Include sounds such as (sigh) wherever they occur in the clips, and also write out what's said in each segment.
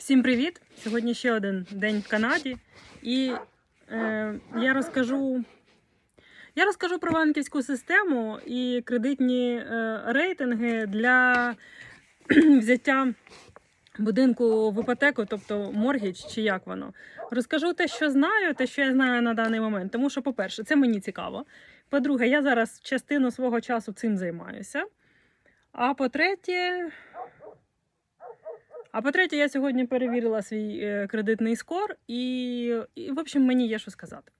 Всім привіт! Сьогодні ще один день в Канаді, і е, я розкажу. Я розкажу про банківську систему і кредитні е, рейтинги для (clears throat) взяття будинку в іпотеку, тобто моргідж, чи як воно. Розкажу те, що знаю, те, що я знаю на даний момент. Тому що, по-перше, це мені цікаво. По-друге, я зараз частину свого часу цим займаюся. А по-третє, а по-третє, я сьогодні перевірила свій е, кредитний скор, і, і, в общем, мені є що сказати.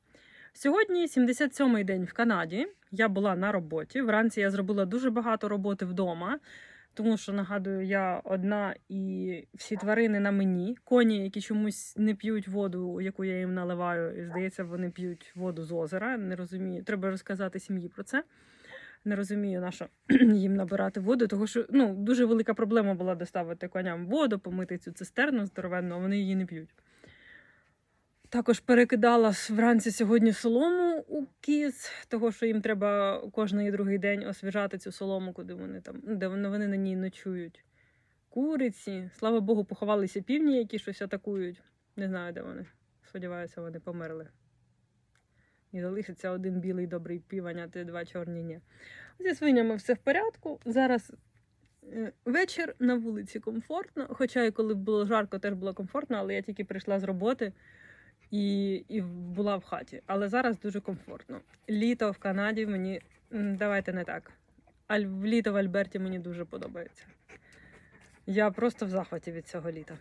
Сьогодні 77-й день в Канаді. Я була на роботі. Вранці я зробила дуже багато роботи вдома, тому що нагадую, я одна і всі тварини на мені. Коні, які чомусь не п'ють воду, яку я їм наливаю, і здається, вони п'ють воду з озера. Не розумію. Треба розказати сім'ї про це. Не розумію, на що (clears throat) їм набирати воду, тому що ну, дуже велика проблема була доставити коням воду, помити цю цистерну здоровенну, а вони її не п'ють. Також перекидала вранці сьогодні солому у кіз, того що їм треба кожний другий день освіжати цю солому, куди вони там, ну, де вони, вони на ній ночують. Куриці. Слава Богу, поховалися півні, які щось атакують. Не знаю, де вони. Сподіваюся, вони померли. І залишиться один білий добрий півень, а ти два чорні ні. Зі свинями все в порядку. Зараз е, вечір на вулиці комфортно. Хоча і коли було жарко, теж було комфортно, але я тільки прийшла з роботи і, і була в хаті. Але зараз дуже комфортно. Літо в Канаді мені давайте не так. Аль... Літо в Альберті мені дуже подобається. Я просто в захваті від цього літа.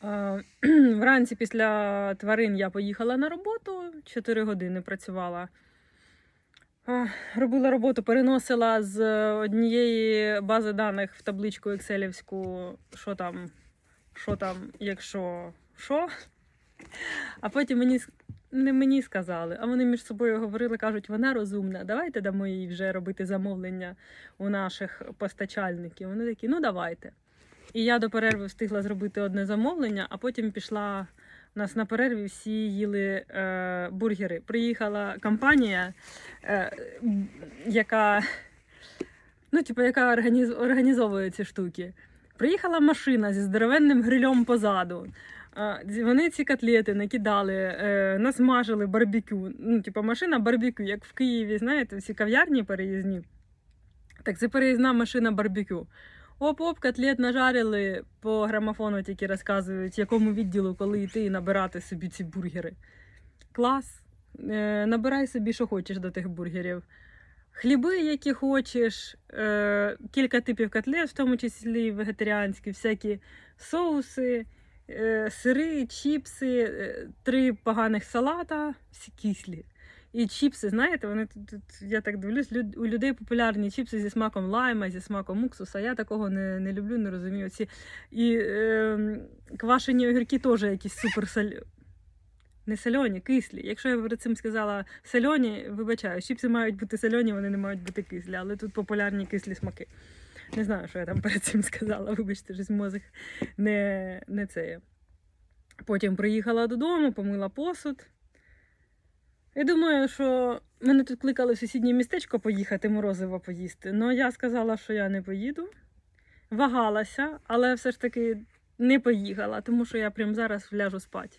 (clears throat) Вранці після тварин я поїхала на роботу, 4 години працювала. Робила роботу, переносила з однієї бази даних в табличку екселівську, що там, що там, якщо що. А потім мені не мені сказали, а вони між собою говорили, кажуть, вона розумна, давайте дамо їй вже робити замовлення у наших постачальників. Вони такі, ну давайте. І я до перерви встигла зробити одне замовлення, а потім пішла. У нас на перерві всі їли е, бургери. Приїхала компанія, е, яка, ну, типу, яка організ, організовує ці штуки. Приїхала машина зі здоровенним грильом позаду. Е, вони ці котлети накидали, е, насмажили барбекю. Ну, типу, машина барбекю, як в Києві, знаєте, всі кав'ярні переїзні. Так це переїзна машина барбекю. Оп-оп, котлет нажарили по грамофону, тільки розказують, якому відділу, коли йти і набирати собі ці бургери. Клас. Е, набирай собі, що хочеш до тих бургерів. Хліби, які хочеш, е, кілька типів котлет, в тому числі вегетаріанські, всякі соуси, е, сири, чіпси, е, три поганих салата, всі кислі. І чіпси, знаєте, вони тут, тут я так дивлюсь, люд, у людей популярні чіпси зі смаком лайма, зі смаком уксуса. Я такого не, не люблю, не розумію. Ці, і е, квашені огірки теж якісь супер. Не сольоні, кислі. Якщо я перед цим сказала сольоні, вибачаю, чіпси мають бути сольоні, вони не мають бути кислі, але тут популярні кислі смаки. Не знаю, що я там перед цим сказала, вибачте, щось мозок не, не це. Потім приїхала додому, помила посуд. І думаю, що мене тут кликали в сусіднє містечко поїхати, морозиво поїсти. Ну я сказала, що я не поїду. Вагалася, але все ж таки не поїхала, тому що я прямо зараз вляжу спати.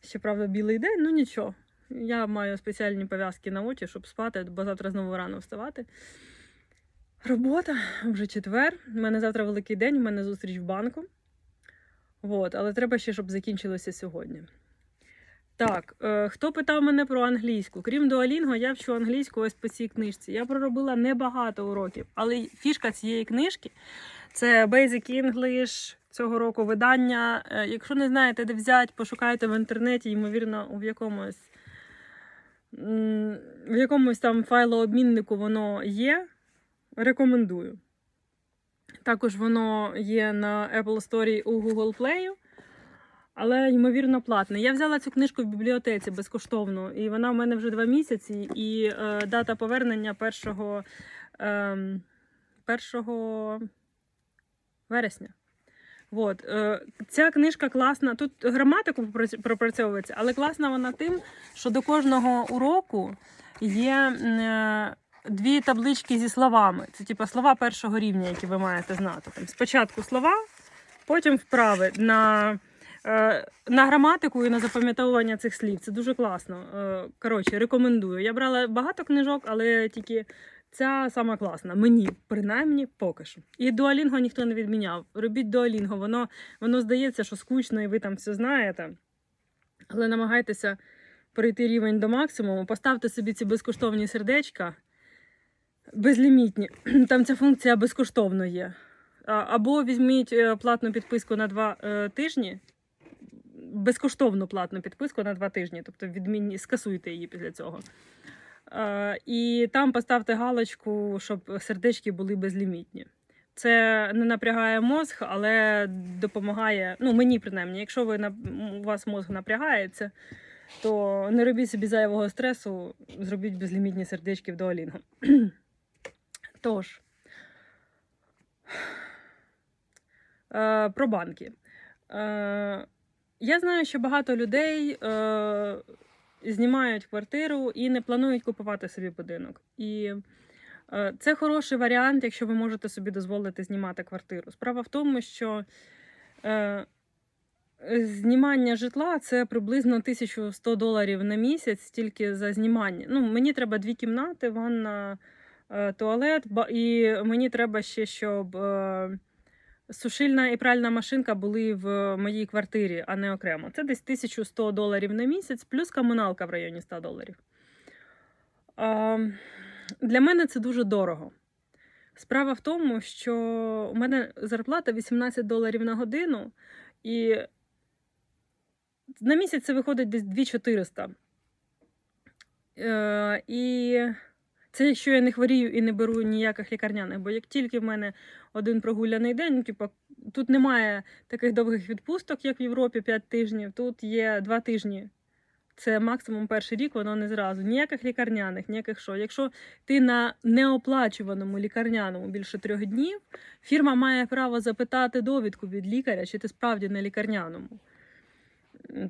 Щоправда, білий день, ну нічого. Я маю спеціальні пов'язки на очі, щоб спати, бо завтра знову рано вставати. Робота вже четвер. У мене завтра великий день, у мене зустріч в банку. От, але треба ще, щоб закінчилося сьогодні. Так, е, хто питав мене про англійську? Крім Duolingo, я вчу англійську ось по цій книжці. Я проробила небагато уроків, але фішка цієї книжки це Basic English цього року видання. Е, Якщо не знаєте, де взяти, пошукайте в інтернеті, ймовірно, в якомусь, в якомусь там файлообміннику воно є. Рекомендую. Також воно є на Apple Store у Google Play, але, ймовірно, платне. Я взяла цю книжку в бібліотеці безкоштовно, і вона в мене вже два місяці, і е, дата повернення 1, ем, 1 вересня. От, е, ця книжка класна. Тут граматику пропрацьовується, але класна вона тим, що до кожного уроку є е, дві таблички зі словами. Це типу слова першого рівня, які ви маєте знати. Там спочатку слова, Потім вправи на, е, на граматику і на запам'ятовування цих слів. Це дуже класно. Е, коротше, рекомендую. Я брала багато книжок, але тільки ця сама класна. Мені, принаймні, поки що. І дуалінго ніхто не відміняв. Робіть дуалінго, воно, воно здається, що скучно, і ви там все знаєте. Але намагайтеся перейти рівень до максимуму, поставте собі ці безкоштовні сердечка. Безлімітні. (clears throat) Там ця функція безкоштовно є. Або візьміть е, платну підписку на два е, тижні, безкоштовну платну підписку на два тижні, тобто відмінні, скасуйте її після цього. Е, І там поставте галочку, щоб сердечки були безлімітні. Це не напрягає мозг, але допомагає. Ну, мені принаймні, якщо ви у вас мозг напрягається, то не робіть собі зайвого стресу, зробіть безлімітні сердечки в Duolingo. (clears throat) Тож, про банки. Я знаю, що багато людей е, знімають квартиру і не планують купувати собі будинок. І е, це хороший варіант, якщо ви можете собі дозволити знімати квартиру. Справа в тому, що е, знімання житла це приблизно 1100 доларів на місяць тільки за знімання. Ну, мені треба дві кімнати, ванна, е, туалет, і мені треба ще, щоб е, сушильна і пральна машинка були в моїй квартирі, а не окремо. Це десь 1100 доларів на місяць, плюс комуналка в районі 100 доларів. Для мене це дуже дорого. Справа в тому, що у мене зарплата 18 доларів на годину, і на місяць це виходить десь 2400. Е, і це якщо я не хворію і не беру ніяких лікарняних, бо як тільки в мене один прогуляний день, типу, тут немає таких довгих відпусток, як в Європі 5 тижнів, тут є 2 тижні. Це максимум перший рік, воно не зразу. Ніяких лікарняних, ніяких що. Якщо ти на неоплачуваному лікарняному більше трьох днів, фірма має право запитати довідку від лікаря, чи ти справді на лікарняному.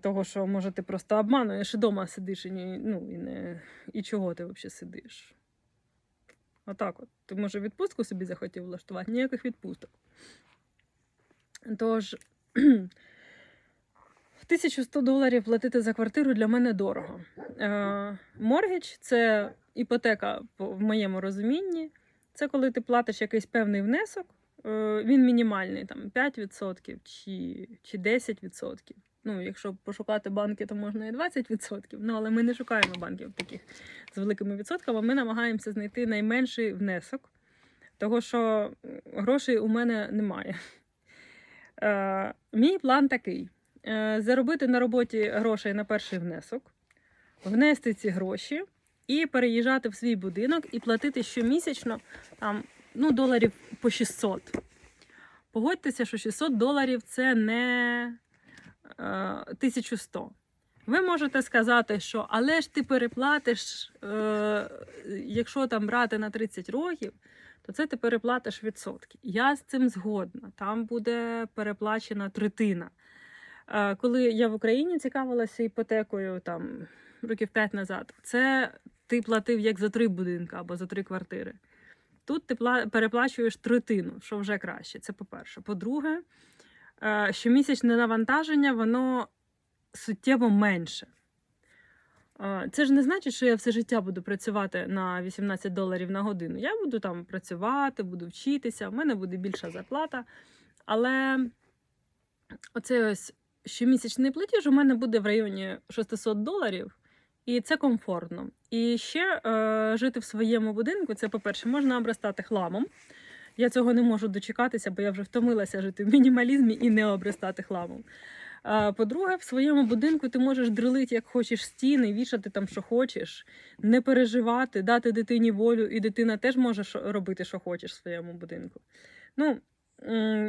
Того, що може ти просто обмануєш і вдома сидиш і, ну, і, не, і чого ти взагалі сидиш. Отак от. Ти може відпустку собі захотів влаштувати, ніяких відпусток. Тож, (clears throat) 1100 доларів платити за квартиру для мене дорого. Е, Моргідж це іпотека в моєму розумінні. Це коли ти платиш якийсь певний внесок, е, він мінімальний, там 5% чи, чи 10%. Ну, якщо пошукати банки, то можна і 20%. Ну, але ми не шукаємо банків таких з великими відсотками. Ми намагаємося знайти найменший внесок, того що грошей у мене немає. Е, мій план такий: е, заробити на роботі грошей на перший внесок, внести ці гроші і переїжджати в свій будинок і платити щомісячно там, ну, доларів по 600. Погодьтеся, що 600 доларів це не 1100. Ви можете сказати, що але ж ти переплатиш, е, якщо там брати на 30 років, то це ти переплатиш відсотки. Я з цим згодна. Там буде переплачена третина. Е, Коли я в Україні цікавилася іпотекою там років 5 назад, це ти платив як за три будинки або за три квартири. Тут ти переплачуєш третину, що вже краще. Це по-перше. По-друге, е, щомісячне навантаження, воно суттєво менше. Е, Це ж не значить, що я все життя буду працювати на 18 доларів на годину. Я буду там працювати, буду вчитися, в мене буде більша зарплата. Але оцей ось щомісячний платіж у мене буде в районі 600 доларів, і це комфортно. І ще е, жити в своєму будинку це, по-перше, можна обростати хламом. Я цього не можу дочекатися, бо я вже втомилася жити в мінімалізмі і не обростати хламом. По-друге, в своєму будинку ти можеш дрелити, як хочеш стіни, вішати там, що хочеш, не переживати, дати дитині волю, і дитина теж може робити, що хочеш в своєму будинку. Ну,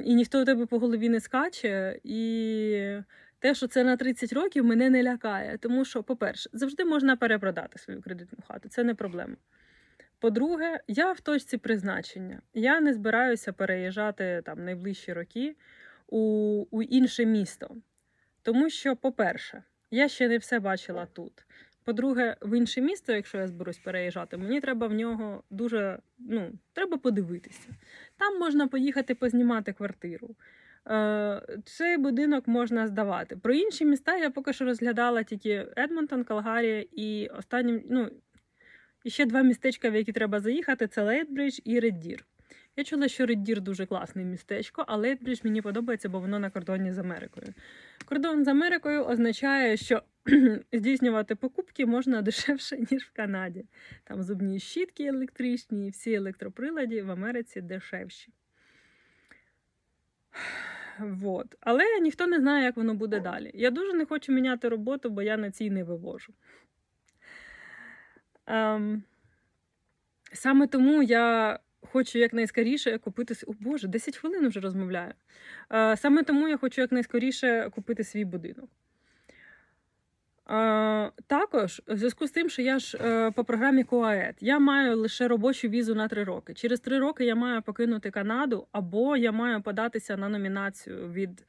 і ніхто у тебе по голові не скаче, і те, що це на 30 років, мене не лякає. Тому що, по-перше, завжди можна перепродати свою кредитну хату, це не проблема. По-друге, я в точці призначення. Я не збираюся переїжджати там найближчі роки у, у інше місто. Тому що, по-перше, я ще не все бачила тут. По-друге, в інше місто, якщо я зберусь переїжджати, мені треба в нього дуже ну, треба подивитися. Там можна поїхати познімати квартиру. е, цей будинок можна здавати. Про інші міста я поки що розглядала тільки Едмонтон, Калгарі і останнім, ну, і ще два містечка, в які треба заїхати: це Лейтбридж і Реддір. Я чула, що Реддір дуже класне містечко, а Лейтбридж мені подобається, бо воно на кордоні з Америкою. Кордон з Америкою означає, що (clears throat) здійснювати покупки можна (laughs) дешевше, ніж в Канаді. Там зубні щітки електричні, і всі електроприлади в Америці дешевші. (sighs) Вот. Але ніхто не знає, як воно буде далі. Я дуже не хочу міняти роботу, бо я на цій не вивожу. Ем, саме тому я хочу якнайскоріше купити. О Боже, 10 хвилин вже розмовляю. Е, саме тому я хочу якнайскоріше купити свій будинок. Е, також, в зв'язку з тим, що я ж е, по програмі КОАЕД, я маю лише робочу візу на три роки. Через три роки я маю покинути Канаду, або я маю податися на номінацію від.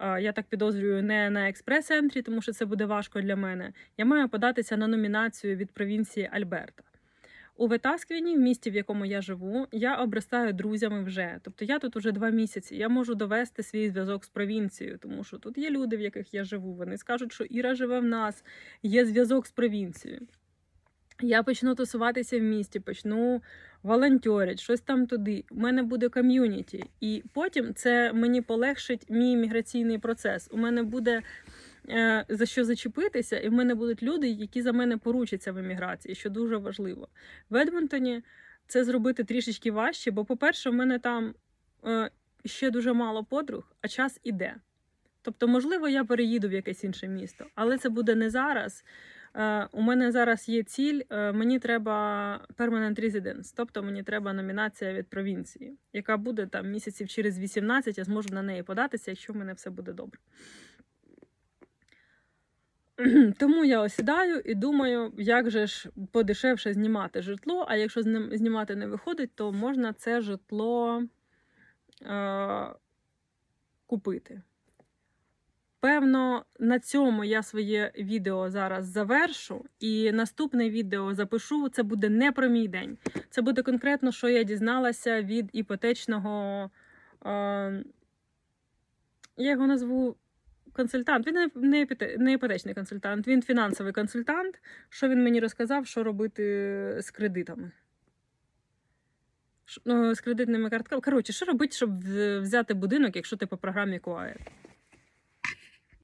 Я так підозрюю, не на експрес-ентрі, тому що це буде важко для мене. Я маю податися на номінацію від провінції Альберта. У Ветасквіні, в місті, в якому я живу, я обростаю друзями вже. Тобто я тут уже два місяці. Я можу довести свій зв'язок з провінцією, тому що тут є люди, в яких я живу. Вони скажуть, що Іра живе в нас, є зв'язок з провінцією. Я почну тусуватися в місті, почну волонтерити, щось там туди. У мене буде ком'юніті. І потім це мені полегшить мій міграційний процес. У мене буде е, за що зачепитися, і в мене будуть люди, які за мене поручаться в еміграції, що дуже важливо. В Едмонтоні це зробити трішечки важче, бо, по-перше, в мене там е, ще дуже мало подруг, а час іде. Тобто, можливо, я переїду в якесь інше місто, але це буде не зараз. Е, у мене зараз є ціль, е, мені треба permanent residence, тобто мені треба номінація від провінції, яка буде там місяців через 18, я зможу на неї податися, якщо в мене все буде добре. (clears throat) Тому я осідаю і думаю, як же ж подешевше знімати житло, а якщо знімати не виходить, то можна це житло е, купити. Певно, на цьому я своє відео зараз завершу, і наступне відео запишу. Це буде не про мій день. Це буде конкретно, що я дізналася від іпотечного. Е, я його назву консультант. Він не, не, іпотечний консультант, він фінансовий консультант. Що він мені розказав, що робити з кредитами. Ну, з кредитними картками. Коротше, що робити, щоб взяти будинок, якщо ти по програмі КУАЕ?